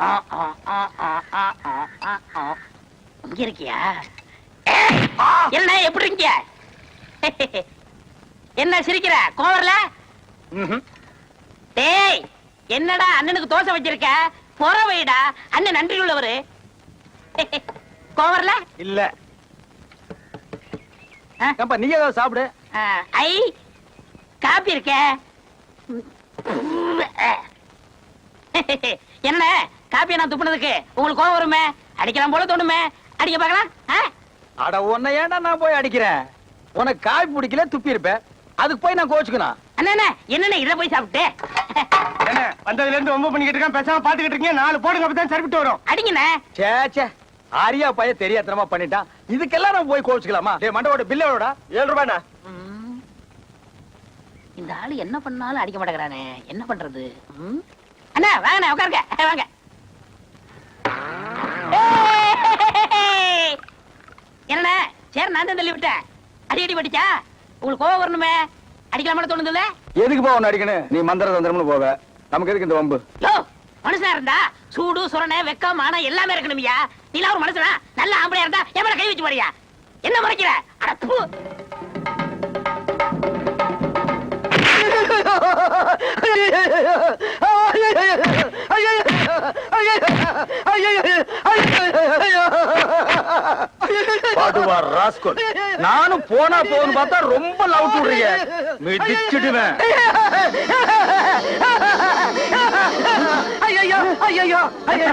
ஆ, ஆ, ஆ, ஆ, ஆ, ஆ, ஆ, ஆ. இங்க இருக்கியா? என்ன எப்படி இருக்கிய? என்ன சிரிக்கிற? கோவர்ல. டேய் என்னடா அண்ணனுக்கு தோசை வச்சிருக்க? பொற வைடா. அண்ணன் நன்றி உள்ளவரு. கோவர்ல இல்ல. நீ ஏதாவது சாப்பிடு. ஐ காப்பி இருக்க. என்ன? காப்பியை நான் துப்புனதுக்கு உங்களுக்கு கோவம் வருமே? அடிக்கலாம் போல தோணுமே? அடிக்க பார்க்கலாம்? அட உன்னை ஏன்டா நான் போய் அடிக்கிறேன்? உனக்கு காய் பிடிக்கல துப்பி இருப்பேன் அதுக்கு போய் நான் கோச்சுக்கணும். அண்ணா அண்ணா, என்னண்ணே இதை போய் சாப்பிட்டு? என்ன வந்ததுல இருந்து ரொம்ப பண்ணிக்கிட்டு இருக்கான். பேசாம பாத்துக்கிட்டு இருக்கீங்க. நாலு போடுங்க அப்பதான் சரிவிட்டு வரும். அடிங்கண்ணே. சே சே. ஆரியா பைய தெரியாத்தனமா பண்ணிட்டான். இதுக்கெல்லாம் நம்ம போய் கோச்சுக்கலாமா? டேய் மண்டவோட பில்லோட ஏழு ரூபாய்ண்ணா ம். இந்த ஆளு என்ன பண்ணாலும் அடிக்க மாட்டேங்கிறானே. என்ன பண்றது? அண்ணா வாங்கண்ணே உட்காருங்க. வாங்க! என்னண்ணே சரி நான் தான் தள்ளி விட்டேன் அடி அடி படிச்சா? உங்களுக்கு கோவம் வரணுமே? அடிக்கலாமா தோணுதுல்ல? எதுக்கு போ உன்னை அடிக்கணும்? நீ மந்திர தந்திரம்னு போவ. நமக்கு எதுக்கு இந்த வம்பு? யோ மனுஷனா இருந்தா சூடு சுரணை வெக்கம் மானம் எல்லாமே இருக்கணும்யா? நீலாம் ஒரு மனுஷனா நல்ல ஆம்பளையா இருந்தா மேல கை வச்சு போறியா? என்ன முறைக்கிற? அட பாடுவார் ராஸ்கோல். நானும் போனா போன்னு பார்த்தா ரொம்ப லவ் விடுறீங்க.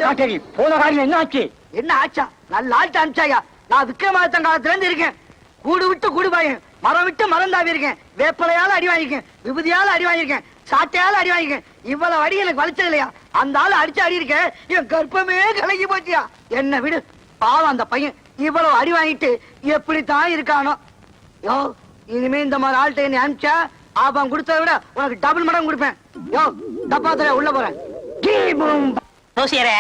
காட்டேரி போன காரியம் என்ன ஆச்சு? என்ன ஆச்சா? நல்ல ஆட்சி அனுப்பிச்சாயா நான் விக்ரமாதித்தன் காலத்துல இருந்து இருக்கேன். கூடு விட்டு கூடு பாயேன். மரம் விட்டு மரம் தாவி இருக்கேன். வேப்பலையால அடி வாங்கியிருக்கேன். விபூதியால அடி வாங்கியிருக்கேன். சாட்டையால அடி வாங்கியிருக்கேன். இவ்வளவு அடி எனக்கு வலிச்சது இல்லையா? அந்த ஆளு அடிச்சு அடி இருக்கேன். என் கர்ப்பமே கலங்கி போச்சியா? என்ன விடு. பாவம் அந்த பையன். இவ்வளவு அடி வாங்கிட்டு எப்படித்தான் இருக்கானோ? யோ இனிமே இந்த மாதிரி ஆள்கிட்ட என்னை அனுப்பிச்சா ஆபம் கொடுத்ததை விட உனக்கு டபுள் மடங்கு கொடுப்பேன். யோ டப்பாத்துல உள்ள போறேன். ஜோசியரே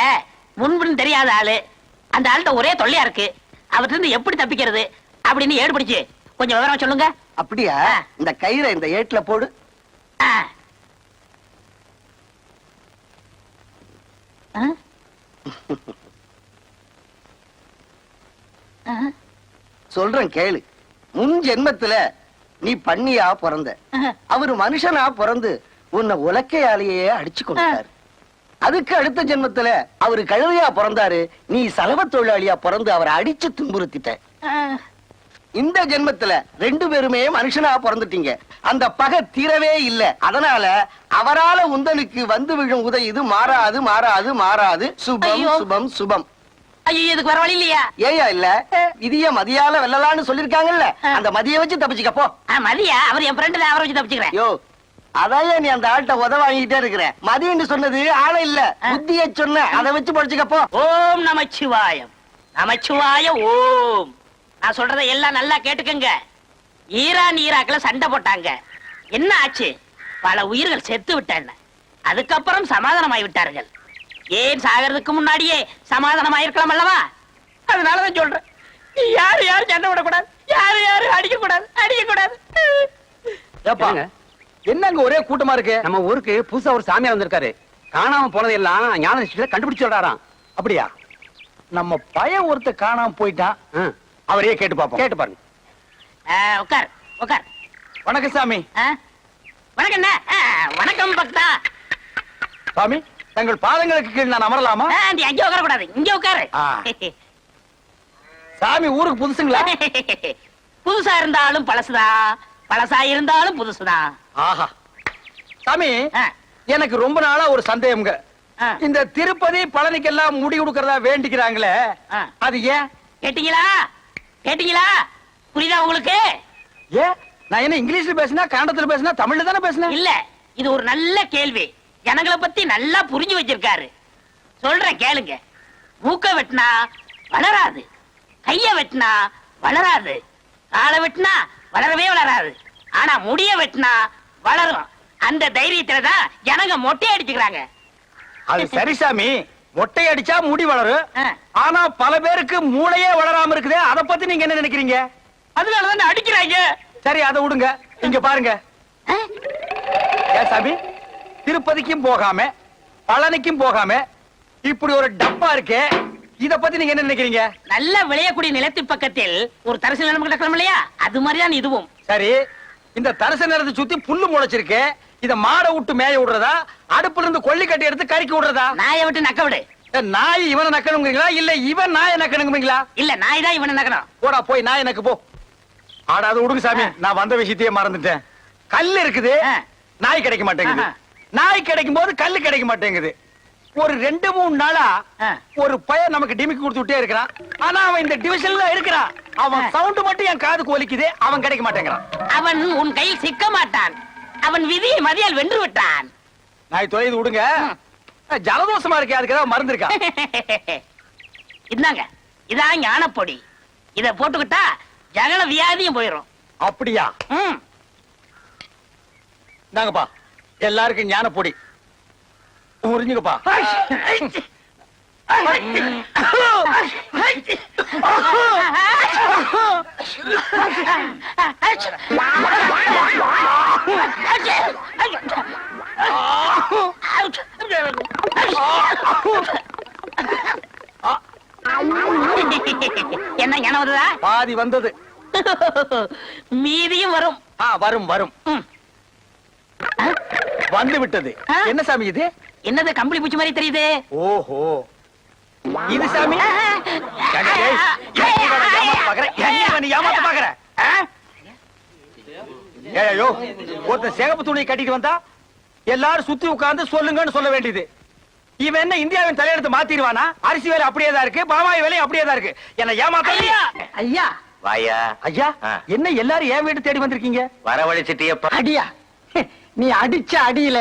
முன்புன்னு தெரியாத ஆளு. அந்த ஆள்கிட்ட ஒரே தொல்லையா இருக்கு. அவர்கிட்ட இருந்து எப்படி தப்பிக்கிறது? அப்படின்னு ஏடு பிடிச்சு கொஞ்சம் விவரம் சொல்லுங்க. அப்படியா. இந்த கயிறை இந்த ஏட்ல போடு. ஆ. சொல்றேன் கேளு. முன் ஜென்மத்துல நீ பண்ணியா பிறந்த. அவரு மனுஷனா பிறந்து உன்னை உலக்கையாலேயே அடிச்சு கொண்டாரு அதுக்கு அடுத்த ஜென்மத்துல அவரு கழுதையா பிறந்தாரு நீ சலவ தொழிலாளியா பிறந்து அவரை அடிச்சு துன்புறுத்திட்ட. இந்த ஜென்மத்துல ரெண்டு பேருமே மனுஷனா பிறந்துட்டீங்க. அந்த பகை தீரவே இல்ல. அதனால அவரால உந்தனுக்கு வந்து விழும் உதை இது மாறாது மாறாது மாறாது. சுபம். சுபம் சுபம். ஐயோ இதுக்கு வர வழி இல்லையா? ஏயா இல்ல. விதிய மதியால வெல்லலாம்னு சொல்லிருக்காங்கல்ல. அந்த மதிய வச்சு தப்பிச்சுக்க போ. மதியா? அவர் என் ஃப்ரெண்டு அவரை வச்சு தப்பிச்சுக்கிறேன். யோ அதான் நீ அந்த ஆள்கிட்ட உத வாங்கிட்டே இருக்கிற. மதியன்னு சொன்னது ஆள இல்ல. புத்திய சொன்ன அதை வச்சு படிச்சுக்க போ. ஓம் நமச்சிவாயம். நமச்சிவாய ஓம். நான் சொல்றதை எல்லாம் நல்லா கேட்டுக்கங்க. ஈரான் ஈராக்ல சண்டை போட்டாங்க. என்ன ஆச்சு? பல உயிர்கள் செத்து விட்டன. அதுக்கப்புறம் சமாதானமாய் விட்டார்கள். ஏன் சாகிறதுக்கு முன்னாடியே சமாதானமாயிருக்கலாம் அல்லவா? அதனாலதான் சொல்றேன். யாரு யாரு சண்டை விடக்கூடாது யாரு யாரு அடிக்க கூடாது அடிக்க கூடாது என்னங்க ஒரே கூட்டமா இருக்கு? நம்ம ஊருக்கு புதுசா ஒரு சாமியார் வந்திருக்காரு. காணாம போனதெல்லாம் ஞான நிஷ்டையில கண்டுபிடிச்சு சொல்றாராம் அப்படியா? நம்ம பையன் ஒருத்த காணாம போயிட்டான் அவரையே கேட்டு பாப்போம் கேட்டு பாருங்க. ஆ, உட்கார் உட்கார். வணக்கம் சாமி? வணக்கம். ஆ, வணக்கம் பக்தா. சாமி தங்கள் பாதங்களுக்கு கீழ் நான் அமரலாமா? நீ அங்கே உட்கார கூடாது இங்க உட்காரு. சாமி ஊருக்கு புதுசுங்களா? புதுசா இருந்தாலும் பழசுதான் பழசா இருந்தாலும் புதுசுதான் ஆஹா. சாமி எனக்கு ரொம்ப நாளா ஒரு சந்தேகம்ங்க. இந்த திருப்பதி பழனிக்கெல்லாம் முடி கொடுக்கறதா வேண்டிக்கிறாங்களே. அது ஏன்? கேட்டீங்களா? கேட்டீங்களா? புரியுதா உங்களுக்கு? ஏன்? நான் என்ன இங்கிலீஷ்ல பேசினா கன்னடத்துல பேசினா தமிழ்ல தானே பேசினேன்? இல்ல இது ஒரு நல்ல கேள்வி. ஜனங்களை பத்தி நல்லா புரிஞ்சு வச்சிருக்காரு. சொல்றேன் கேளுங்க. மூக்க வெட்டினா வளராது. கைய வெட்டினா வளராது. காலை வெட்டினா வளரவே வளராது. ஆனா முடிய வெட்டினா வளரும். அந்த தைரியத்துல தான் ஜனங்க மொட்டை அடிச்சுக்கிறாங்க. அது சரி சாமி. மொட்டை அடிச்சா முடி வளரும். ஆனா பல பேருக்கு மூளையே வளராம இருக்குதே. அத பத்தி நீங்க என்ன நினைக்கிறீங்க? அதனாலதான் அடிக்கிறாங்க. சரி அதை விடுங்க. இங்க பாருங்க? ஏன் சாமி? திருப்பதிக்கும் போகாம பழனிக்கும் போகாம இப்படி ஒரு டப்பா இருக்கு இத பத்தி நீங்க என்ன நினைக்கிறீங்க? நல்ல விளையக்கூடிய நிலத்து பக்கத்தில் ஒரு தரிசு நிலம் கிடக்கலாம் இல்லையா? அது மாதிரிதான் இதுவும். சரி இந்த தரச நேரத்தை சுத்தி புல்லு முளைச்சிருக்கு இத மாடை விட்டு மேய விடுறதா? அடுப்புல இருந்து கொல்லி கட்டி எடுத்து கறிக்கி விடுறதா? நாயை விட்டு நக்க விடு. நாய் இவனை நக்கணுங்கிறீங்களா? இல்ல இவன் நாயை நக்கணுங்கிறீங்களா? இல்ல நாய் தான் இவனை நக்கணும். போடா போய் நாய் எனக்கு போ. ஆடா அது விடுங்க சாமி. நான் வந்த விஷயத்தையே மறந்துட்டேன். கல் இருக்குது. நாய் கிடைக்க மாட்டேங்குது. நாய் கிடைக்கும் போது கல்லு கிடைக்க மாட்டேங்குது. ஒரு ரெண்டு மூணு நாளா. ஒரு பையன் நமக்கு டிமிக்கி கொடுத்துட்டே இருக்கிறான். ஆனா அவன் இந்த டிவிஷன்ல இருக்கிறான். அவன். சவுண்ட் மட்டும் என் காதுக்கு ஒலிக்குது அவன் கிடைக்க மாட்டேங்கிறான். அவன் உன் கையில் சிக்க மாட்டான். அவன் விதியை மதியால் வென்று விட்டான். நாய் தொலைது விடுங்க. ஜலதோஷமா இருக்கே அதுக்கு ஏதாவது மருந்து இருக்கா இந்தாங்க இதான் ஞானப்பொடி. இத போட்டுக்கிட்டா ஜகல வியாதியும் போயிடும் அப்படியா. நாங்கப்பா எல்லாருக்கும் ஞான பொடி உறிஞ்சுங்கப்பா என்ன ஞானம் வருதா? பாதி வந்தது. மீதியும் வரும். வரும் வரும். ம். வந்து விட்டது? என்ன சாமி இது என்னது கம்பளி பூச்சி மாதிரி தெரியுது ஓஹோ இது சாமி ஏன்? ஏன்? ஏய், ஒருத்தன் சிகப்பு துணியை கட்டிட்டு வந்தா எல்லாரும் சுத்தி உட்கார்ந்து சொல்லுங்கன்னு சொல்ல வேண்டியது இவன் என்ன இந்தியாவின் தலையெடுத்து மாத்திடுவானா அரிசி வேலை அப்படியே தான் இருக்கு பாமாய் வேலையும் அப்படியே தான் இருக்கு என்ன ஏமாத்த ஐயா! ஐயா வாயா ஐயா ஆ. என்ன எல்லாரும் என் வீட்டு தேடி வந்திருக்கீங்க வரவழைச்சிட்டியப்பா அடியா நீ அடிச்ச அடியில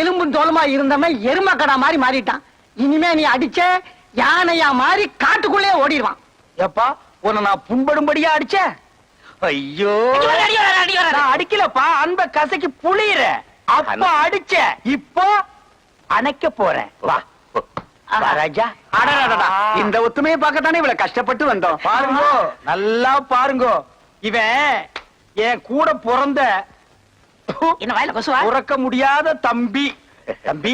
எலும்பும் தோலுமா இருந்தவன் எருமக்கடா மாதிரி மாறிட்டான். இனிமே நீ அடிச்ச யானையா மாறி காட்டுக்குள்ளே ஓடிடுவான். எப்பா உன்னை நான் புண்படும்படியா அடிச்சேன் ஐயோ. நான் அடிக்கலப்பா அன்ப கசக்கி புளியற. அப்ப அடிச்ச இப்போ அணைக்க போறேன் வா. ராஜா. இந்த ஒத்துமையை பார்க்கத்தானே இவ்வளவு கஷ்டப்பட்டு வந்தோம்? பாருங்க. நல்லா பாருங்க. இவன் என் கூட பிறந்த என்ன வாயில கொசுவா? உறக்க முடியாத தம்பி. தம்பி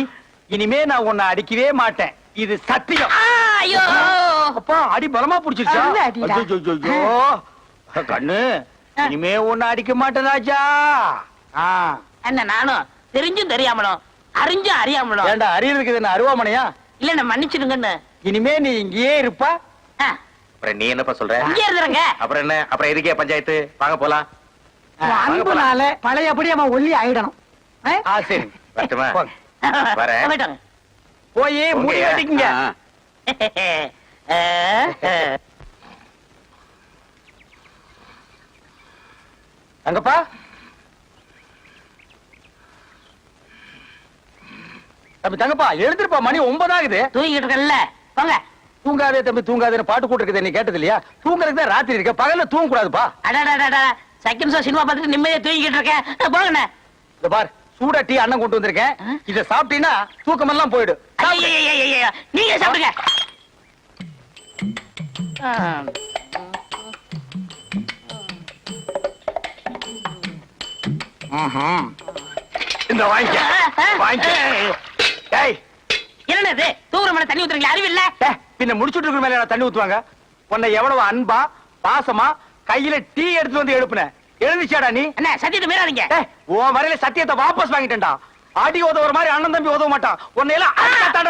இனிமே நான் உன்னை அடிக்கவே மாட்டேன். இது சத்தியம். ஐயோ. அப்பா அடி பலமா புடிச்சிருச்சா? கண்ணு இனிமே உன்னை அடிக்க மாட்டேன் ராஜா. ஆ. என்ன நானும் தெரிஞ்சும் தெரியாமலும் அறிஞ்சும் அறியாமலும். ஏண்டா அறியறதுக்கு என்ன அருவாமனையா? இல்ல என்ன மன்னிச்சிடுங்கன்னு. இனிமே நீ இங்கேயே இருப்ப. அப்புறம் நீ என்னப்பா சொல்ற? இங்கே இருந்துருங்க. அப்புறம் என்ன? அப்புறம் எதுக்கே பஞ்சாயத்து? வாங்க போலாம். அன்புனால பழையபடி அவன் ஒல்லி ஆயிடணும். போய் முடி ஆ, அங்கப்பா. தம்பி தங்கப்பா எழுந்திருப்பா மணி ஒன்பதாகுது. தூங்கிட்டு இருக்கல போங்க. தூங்காதே தம்பி தூங்காதேன்னு பாட்டு கூட்டு நீ கேட்டது இல்லையா தூங்குறதுக்கு தான் ராத்திரி இருக்க. பகல்ல தூங்க கூடாதுப்பா அடாடாடாடா செகண்ட் ஷோ சினிமா பார்த்துட்டு நிம்மதியா தூங்கிட்டு இருக்கேன் போங்கண்ணே இந்த பார் சூடா டீ அண்ணன் கொண்டு வந்திருக்கேன்? இத சாப்பிட்டீங்கன்னா தூக்கம் எல்லாம் போயிடு சாப்பிடு. ஐயையையையைய, நீங்க சாப்பிடுங்க. இந்த வாங்கிக்க டேய் என்னண்ணே இது தூங்குற மேல தண்ணி ஊத்துறீங்களா அறிவில்ல பின்ன முடிச்சுட்டு இருக்கிற மேல தண்ணி ஊத்துவாங்க உன்னை எவ்வளவு அன்பா பாசமா கையில டீ எடுத்து வந்து எழுப்புன. எழுந்துச்சாடா நீ? என்ன சத்தியத்தை மீறாதீங்க. உன் வரையில சத்தியத்தை வாபஸ் வாங்கிட்டேன்டா. அடி உதவுற மாதிரி அண்ணன் தம்பி உதவ மாட்டான். உன்னை எல்லாம் அடிச்சாத்தாண்டா